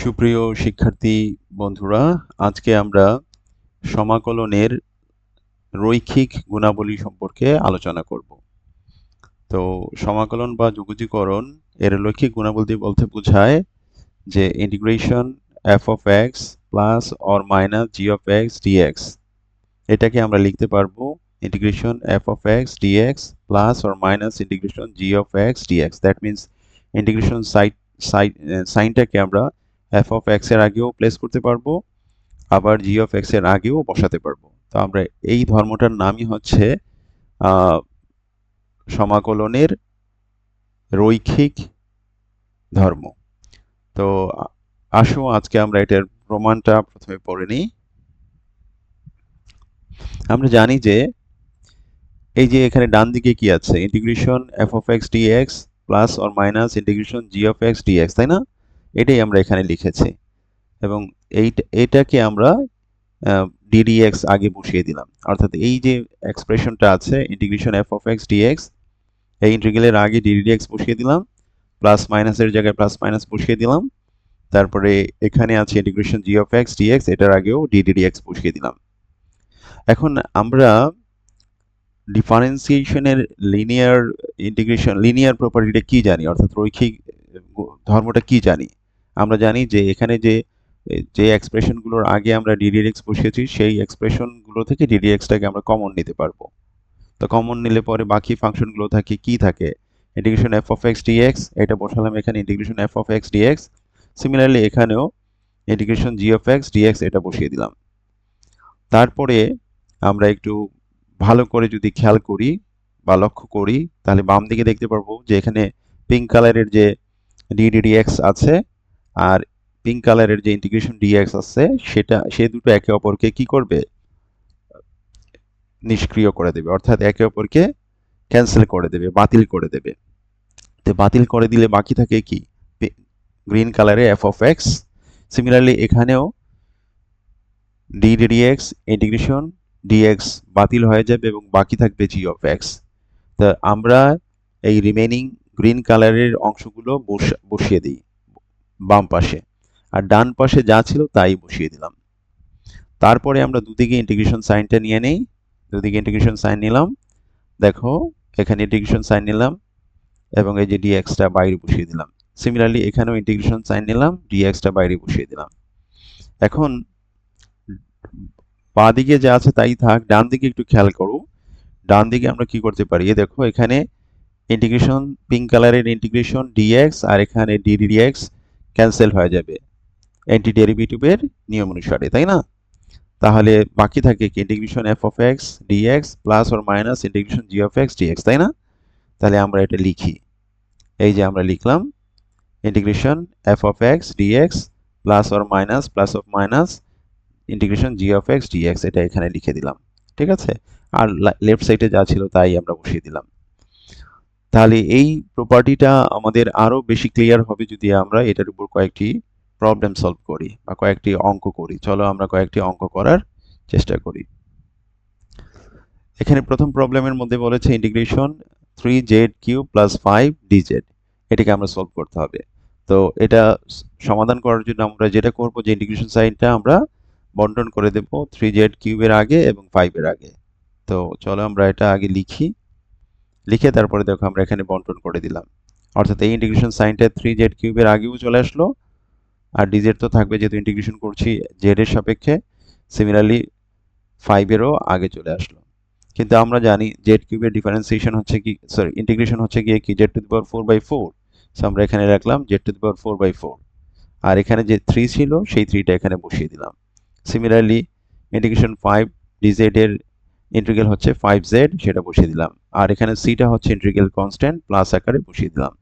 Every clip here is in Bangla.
সুপ্রিয় শিক্ষার্থী বন্ধুরা, আজকে আমরা সমাকলনের রৈখিক গুণাবলী সম্পর্কে আলোচনা করব। তো সমাকলন বা যোগজীকরণ এর রৈখিক গুণাবলী বলতে বোঝায় যে integration f of x plus or minus g of x dx এটাকে আমরা লিখতে পারব integration f of x dx plus or minus integration g of x dx that means integration side side সাইনটাকে আমরা এফ অফ এক্সের আগেও প্লেস করতে পারব, আবার জি অফ এক্সের আগেও বসাতে পারব। তো আমরা এই ধর্মটার নামই হচ্ছে সমাকলনের রৈখিক ধর্ম। তো আসো আজকে আমরা এটার প্রমাণটা প্রথমে পড়ে নিই। আমরা জানি যে, এই যে এখানে ডান দিকে কি আছে? Integration f of x dx plus or minus integration g of x dx তাই না? এটাই আমরা এখানে লিখেছি। এবং এইটা, এটাকে আমরা ডিডিএক্স আগে বসিয়ে দিলাম। অর্থাৎ এই যে এক্সপ্রেশনটা আছে integration f of x dx এই ইন্টিগ্রেলের আগে ডিডিএক্স বসিয়ে দিলাম প্লাস মাইনাসের জায়গায় প্লাস মাইনাস বসিয়ে দিলাম। তারপরে এখানে আছে integration g of x dx এটার আগেও ডিডিএক্স বসিয়ে দিলাম। এখন আমরা ডিফারেন্সিয়েশনের লিনিয়ার ইন্টিগ্রেশন লিনিয়ার প্রপার্টিটা কি জানি? অর্থাৎ রৈখিক, ধর্মটা কি জানি? আমরা জানি যে এখানে যে যে এক্সপ্রেশনগুলোর আগে আমরা ডিডিএক্স বসিয়েছি, সেই এক্সপ্রেশনগুলো থেকে ডিডিএক্সটাকে আমরা কমন নিতে পারব। তো কমন নিলে পরে বাকি ফাংশনগুলো থাকে, কি থাকে? Integration f of x dx এটা বসালাম এখানে integration f of x dx similarly এখানেও integration g of x dx এটা বসিয়ে দিলাম। তারপরে আমরা একটু ভালো করে যদি খেয়াল করি বা লক্ষ্য করি, তাহলে বাম দিকে দেখতে পারব যে এখানে পিঙ্ক কালারের যে ডিডিডিএক্স আছে আর পিঙ্ক কালারের যে ইন্টিগ্রেশন ডিএক্স আছে, সেটা, সে দুটো একে অপরকে কি করবে? নিষ্ক্রিয় করে দেবে। অর্থাৎ একে অপরকে ক্যান্সেল করে দেবে, বাতিল করে দেবে। তো বাতিল করে দিলে বাকি থাকে কি? গ্রিন কালারে এফ অফ এক্স সিমিলারলি এখানেও ডিডিএক্স ইন্টিগ্রেশন ডিএক্স বাতিল হয়ে যাবে এবং বাকি থাকবে জি অফ এক্স তা আমরা এই রিমেনিং গ্রিন কালারের অংশগুলো বসিয়ে দিই। বাম পাশে। আর ডান পাশে যা ছিল তাই বসিয়ে দিলাম। তারপরে আমরা দুদিকে ইন্টিগ্রেশন সাইনটা নিয়ে নেই। দুদিকে ইন্টিগ্রেশন সাইন নিলাম। দেখো, এখানে ইন্টিগ্রেশন সাইন নিলাম এবং এই যে ডিএক্সটা বাইরে বসিয়ে দিলাম। সিমিলারলি এখানেও ইন্টিগ্রেশন সাইন নিলাম ডিএক্সটা বাইরে বসিয়ে দিলাম। এখন বাঁ দিকে যা আছে তাই থাক, ডান দিকে একটু খেয়াল করো। ডান দিকে আমরা কি করতে পারি? দেখো, এখানে ইন্টিগ্রেশন পিঙ্ক কালারের ইন্টিগ্রেশন ডিএক্স আর এখানে ডিডিএক্স ক্যান্সেল হয়ে যাবে। অ্যান্টি ডেরিভেটিভের নিয়ম অনুসারে, তাই না? তাহলে বাকি থাকে কি? Integration f of x dx plus or minus integration g of x dx তাই না? তাহলে আমরা এটা লিখি। এই যে আমরা লিখলাম integration f of x dx plus or minus plus of minus integration g of x dx এটা এখানে লিখে দিলাম। ঠিক আছে? আর লেফট সাইডে যা ছিল তাই আমরা বসিয়ে দিলাম। তাহলে এই প্রপার্টিটা আমাদের আরও বেশি ক্লিয়ার হবে যদি আমরা এটার উপর কয়েকটি প্রবলেম সলভ করি বা কয়েকটি অঙ্ক করি। চলো আমরা কয়েকটি অঙ্ক করার চেষ্টা করি। এখানে প্রথম প্রবলেমের মধ্যে বলেছে integration three z q plus five dz এটাকে আমরা সলভ করতে হবে। তো এটা সমাধান করার জন্য আমরা যেটা করব যে ইন্টিগ্রেশন সাইনটা আমরা বন্টন করে দেব থ্রি জেড কিউবের আগে এবং ফাইভের আগে। তো চলো আমরা এটা আগে লিখি। লিখে তারপরে দেখো আমরা এখানে বন্টন করে দিলাম। অর্থাৎ এই ইন্টিগ্রেশন সাইনটা থ্রি জেড কিউবের আগেও চলে আসলো, আর ডিজেড তো থাকবে যেহেতু ইন্টিগ্রেশন করছি জেড এর সাপেক্ষে সিমিলারলি ফাইভেরও আগে চলে আসলো। কিন্তু আমরা জানি জেড কিউবের ডিফারেন্সিয়েশন হচ্ছে কি সরি ইন্টিগ্রেশন হচ্ছে গিয়ে কি Z to the power four by four so আমরা এখানে রাখলাম Z to the power four by four আর এখানে যে থ্রি ছিল, সেই থ্রিটা এখানে বসিয়ে দিলাম। Similarly integration five d Z এর ইন্টিগ্রাল হচ্ছে ফাইভ জেড সেটা বসিয়ে দিলাম। আর এখানে সিটা হচ্ছে ইন্টিগ্রাল কনস্ট্যান্ট প্লাস আকারে বসিয়ে দিলাম।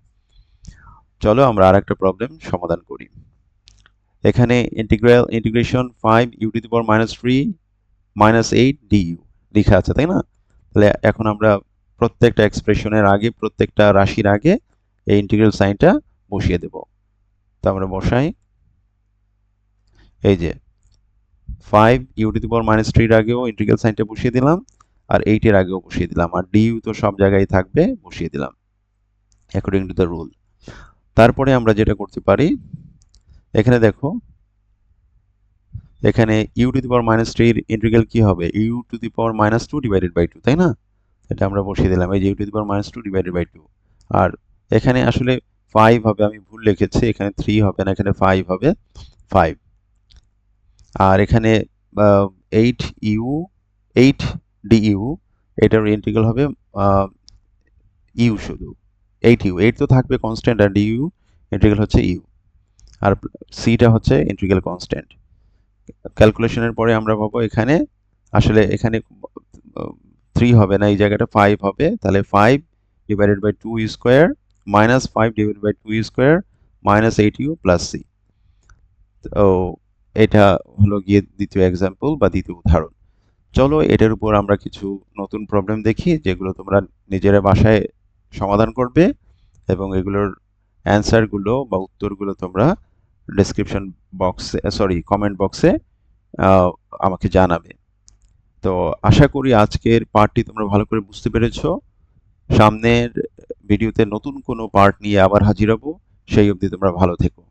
চলো আমরা আর একটা প্রবলেম সমাধান করি। এখানে integral integration five u to the power minus three minus eight d u লেখা আছে, তাই না? তাহলে এখন আমরা প্রত্যেকটা এক্সপ্রেশনের আগে, প্রত্যেকটা রাশির আগে এই ইন্টিগ্রাল সাইনটা বসিয়ে দেব। তো আমরা বসাই। এই যে five u to the power minus থ্রির আগেও ইন্টিগ্রাল সাইনটা বসিয়ে দিলাম, আর এইটের আগেও বসিয়ে দিলাম, আর ডি ইউ তো সব জায়গায় থাকবে, বসিয়ে দিলাম অ্যাকর্ডিং টু দ্য রুল তারপরে আমরা যেটা করতে পারি, এখানে দেখো, এখানে u to the power minus থ্রির ইন্টিগ্রাল কি হবে? U to the power minus two divided by two তাই না? এটা আমরা বসিয়ে দিলাম, এই যে u to the power minus two divided by two আর এখানে আসলে ফাইভ হবে, আমি ভুল লিখেছি, এখানে থ্রি হবে না, এখানে ফাইভ হবে ফাইভ আর এখানে eight u eight d u এটার ইন্টিগ্রাল হবে ইউ শুধু এইট ইউ এইট তো থাকবে কনস্ট্যান্ট আর ডি ইউ ইন্টিগ্রাল হচ্ছে ইউ আর সিটা হচ্ছে ইন্টিগ্রাল কনস্ট্যান্ট ক্যালকুলেশনের পরে আমরা পাবো এখানে, আসলে এখানে থ্রি হবে না, এই জায়গাটা ফাইভ হবে, তাহলে five divided by two square minus five divided by two square minus eight u plus c তো এটা হলো গিয়ে দ্বিতীয় এক্সাম্পল বা দ্বিতীয় উদাহরণ। চলো এটার উপর আমরা কিছু নতুন প্রবলেম দেখি, যেগুলো তোমরা নিজেরা বাসায় সমাধান করবে এবং এগুলোর অ্যান্সারগুলো বা উত্তরগুলো তোমরা ডেসক্রিপশন বক্সে সরি কমেন্ট বক্সে আমাকে জানাবে। তো আশা করি আজকের পার্টটি তোমরা ভালো করে বুঝতে পেরেছ। সামনের ভিডিওতে নতুন কোনো পার্ট নিয়ে আবার হাজির হব। সেই অবধি তোমরা ভালো থেকো।